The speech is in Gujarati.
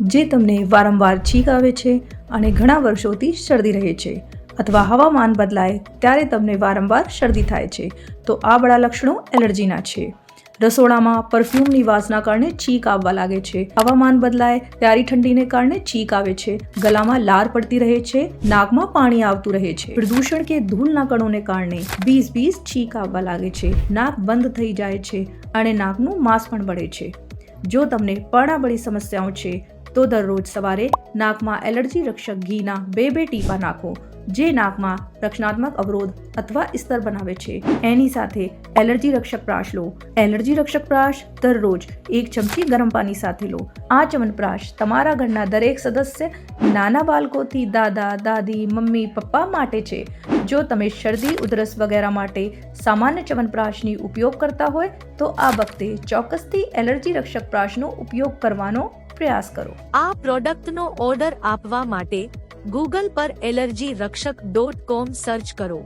જે તમને વારંવાર છીંક આવે છે અને ઘણા વર્ષોથી શરદી રહે છે અથવા હવામાન બદલાય ત્યારે તમને વારંવાર શરદી થાય છે, તો આ બધા લક્ષણો એલર્જીના છે. રસોડામાં પરફ્યુમની વાસના કારણે છીંક આવવા લાગે છે. હવામાન બદલાય ત્યારે ઠંડીને કારણે છીંક આવે છે. ગલામાં લાર પડતી રહે છે, નાકમાં પાણી આવતું રહે છે. પ્રદૂષણ કે ધૂળના કણોને કારણે બીસ બીસ છીંક આવવા લાગે છે. નાક બંધ થઈ જાય છે અને નાકનું માંસ પણ બળે છે. જો તમને પરણાબળી સમસ્યાઓ છે તો દરરોજ સવારે નાકમાં એલર્જી રક્ષક ઘીના બે બે ટીપા નાખો, જે નાકમાં રક્ષણાત્મક અવરોધ અથવા સ્તર બનાવે છે. એની સાથે એલર્જી રક્ષક પ્રાશ લો. એલર્જી રક્ષક પ્રાશ દરરોજ એક ચમચી ગરમ પાણી સાથે લો. આ ચ્યવનપ્રાશ તમારા ઘરના દરેક સદસ્ય, નાના બાળકોથી દાદા, દાદી, મમ્મી, પપ્પા માટે છે. જો તમે શરદી, ઉધરસ વગેરે માટે સામાન્ય ચવનપ્રાશની ઉપયોગ કરતા હોય, તો આ વખતે ચોક્કસથી એલર્જી રક્ષક પ્રાશનો ઉપયોગ કરવાનો પ્રયાસ કરો. આ પ્રોડક્ટનો ઓર્ડર આપવા માટે ગૂગલ પર એલર્જી રક્ષક ડોટ કોમ સર્ચ કરો.